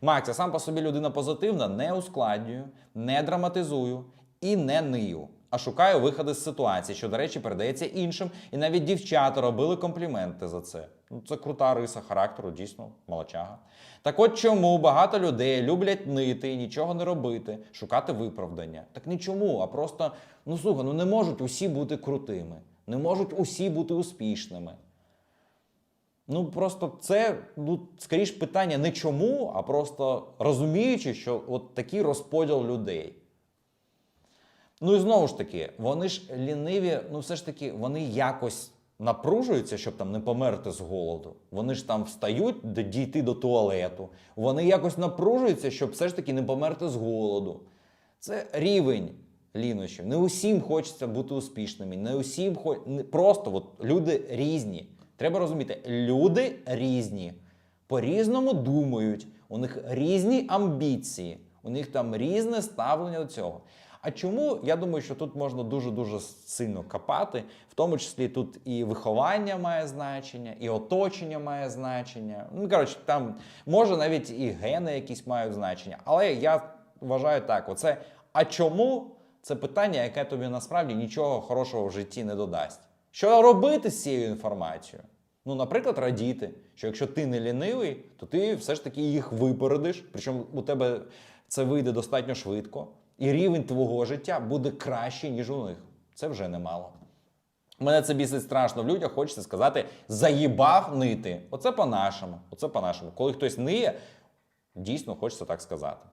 Макс, я сам по собі людина позитивна, не ускладнюю, не драматизую і не нию. А шукаю виходи з ситуації, що, до речі, передається іншим, і навіть дівчата робили компліменти за це. Ну, це крута риса характеру, дійсно, молочага. Так от чому багато людей люблять нити нічого не робити, шукати виправдання? Так не чому, а просто, ну слухай, ну не можуть усі бути крутими, не можуть усі бути успішними. Ну просто це ну, скоріш питання не чому, а просто розуміючи, що от такий розподіл людей. Ну і знову ж таки, вони ж ліниві, ну все ж таки, вони якось напружуються, щоб там не померти з голоду. Вони ж там встають дійти до туалету. Вони якось напружуються, щоб все ж таки не померти з голоду. Це рівень лінощів. Не усім хочеться бути успішними, не усім хо... не- просто от люди різні. Треба розуміти, люди різні, по-різному думають, у них різні амбіції, у них там різне ставлення до цього. А чому? Я думаю, що тут можна дуже-дуже сильно копати, в тому числі тут і виховання має значення, і оточення має значення. Ну, коротше, там може навіть і гени якісь мають значення. Але я вважаю так: оце а чому? Це питання, яке тобі насправді нічого хорошого в житті не додасть. Що робити з цією інформацією? Ну, наприклад, радіти, що якщо ти не лінивий, то ти все ж таки їх випередиш. Причому у тебе це вийде достатньо швидко, і рівень твого життя буде кращий, ніж у них. Це вже немало. Мене це бісить страшно в людях, хочеться сказати, заїбав нити. Оце по-нашому. Оце по-нашому. Коли хтось ниє, дійсно хочеться так сказати.